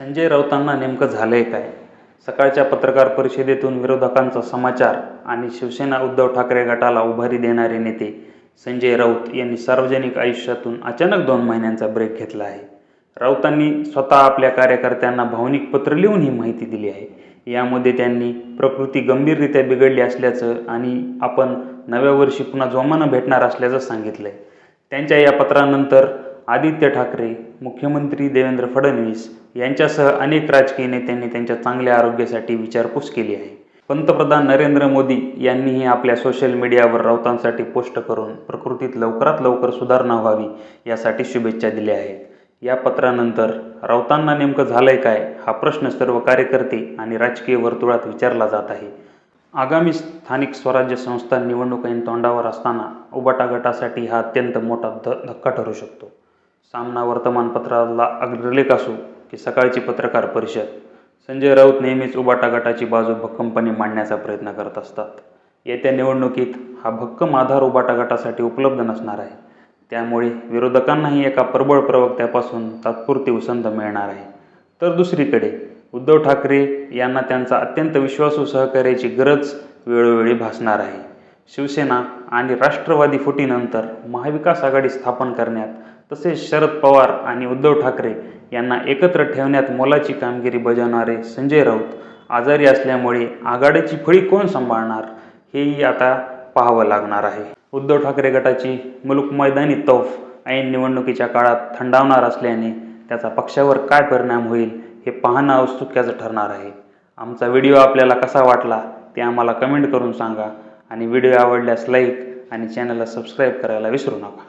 संजय राऊतांना नेमकं झालंय काय? सकाळच्या पत्रकार परिषदेतून विरोधकांचा समाचार आणि शिवसेना उद्धव ठाकरे गटाला उभारी देणारे नेते संजय राऊत यांनी सार्वजनिक आयुष्यातून अचानक दोन महिन्यांचा ब्रेक घेतला आहे. राऊतांनी स्वतः आपल्या कार्यकर्त्यांना भावनिक पत्र लिहून ही माहिती दिली आहे. यामध्ये त्यांनी प्रकृती गंभीररित्या बिघडली असल्याचं आणि आपण नव्या वर्षी पुन्हा जोमानं भेटणार असल्याचं सांगितलं आहे त्यांच्या या पत्रानंतर आदित्य ठाकरे मुख्यमंत्री देवेंद्र फडणवीस यांच्यासह अनेक राजकीय नेत्यांनी त्यांच्या चांगल्या आरोग्यासाठी विचारपूस केली आहे. पंतप्रधान नरेंद्र मोदी यांनीही आपल्या सोशल मीडियावर राऊतांसाठी पोस्ट करून प्रकृतीत लवकरात लवकर सुधारणा व्हावी यासाठी शुभेच्छा दिल्या आहेत. या पत्रानंतर राऊतांना नेमकं झालंय काय हा प्रश्न सर्व कार्यकर्ते आणि राजकीय वर्तुळात विचारला जात आहे. आगामी स्थानिक स्वराज्य संस्था निवडणुकांनी तोंडावर असताना उबाटा गटासाठी हा अत्यंत मोठा ध धक्का ठरू शकतो. सामना वर्तमानपत्राला अग्रलेख असो की सकाळची पत्रकार परिषद. संजय राऊत नेहमीच उबाटा गटाची बाजू भक्कमपणे मांडण्याचा प्रयत्न करत असतात. येत्या निवडणुकीत हा भक्कम आधार उबाटा गटासाठी उपलब्ध नसणार आहे. त्यामुळे विरोधकांनाही एका प्रबळ प्रवक्त्यापासून तात्पुरती उसंत मिळणार आहे. तर दुसरीकडे उद्धव ठाकरे यांना त्यांचा अत्यंत विश्वासू सहकार्याची गरज वेळोवेळी भासणार आहे. शिवसेना आणि राष्ट्रवादी फुटीनंतर महाविकास आघाडी स्थापन करण्यात तसेच शरद पवार आणि उद्धव ठाकरे यांना एकत्र ठेवण्यात मोलाची कामगिरी बजावणारे संजय राऊत आजारी असल्यामुळे आघाडीची फळी कोण सांभाळणार हेही आता पाहावं लागणार आहे. उद्धव ठाकरे गटाची मुलूक मैदानी तौफ ऐन निवडणुकीच्या काळात थंडावणार असल्याने त्याचा पक्षावर काय परिणाम होईल हे पाहणं औत्सुक्याचं ठरणार आहे. आमचा व्हिडिओ आपल्याला कसा वाटला ते आम्हाला कमेंट करून सांगा आणि व्हिडिओ आवडल्यास लाईक आणि चॅनलला सबस्क्राईब करायला विसरू नका.